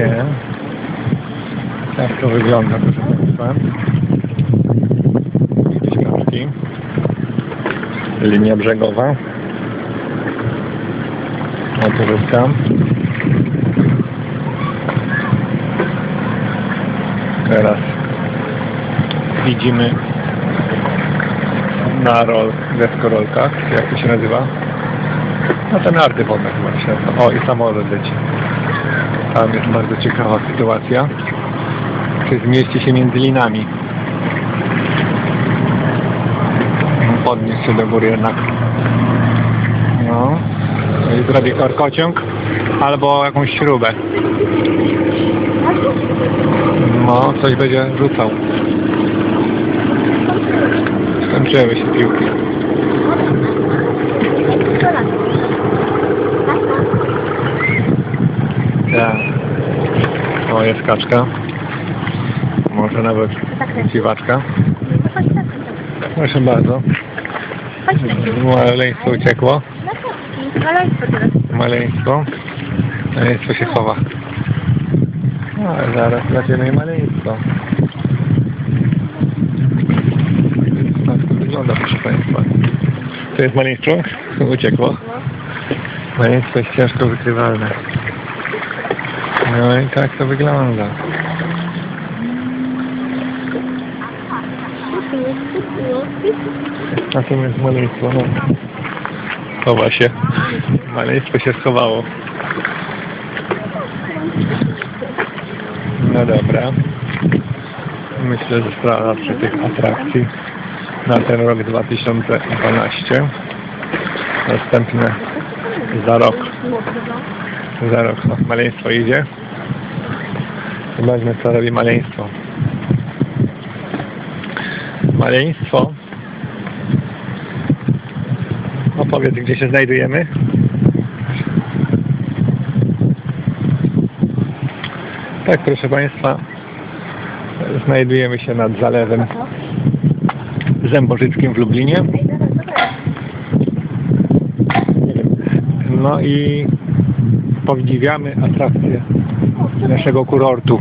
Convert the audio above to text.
Nie. Tak to wygląda, proszę Państwa. Środki. Linia brzegowa. Motorówka. Teraz widzimy na rol, deskorolkach, jak to się nazywa? No te narty wodne chyba się nazywa. O i samolot leci. Tam jest bardzo ciekawa sytuacja. Czy zmieści się między linami? Podnieść się do góry jednak. No. I zrobię korkociąg albo jakąś śrubę. No, coś będzie rzucał. Skończyły się piłki. Tak. O, jest kaczka. Może nawet dziwaczka. Proszę bardzo. Maleństwo uciekło. Maleństwo teraz. Maleństwo. Maleństwo się chowa. No, ale zaraz będziemy i maleństwo. Tak to wygląda, proszę Państwa. To jest maleństwo? Uciekło. Maleństwo jest ciężko wykrywalne. No i tak to wygląda. A to jest maleństwo, no. Chowa się. Maleństwo się schowało. No dobra. Myślę, że sprawa przy tych atrakcji na ten rok 2012. Następne za rok. Za rok no, maleństwo idzie. Zobaczmy co robi maleństwo. Maleństwo. Opowiedz gdzie się znajdujemy. Tak, proszę Państwa, znajdujemy się nad zalewem Zębożyckim w Lublinie. No i podziwiamy atrakcję naszego kurortu.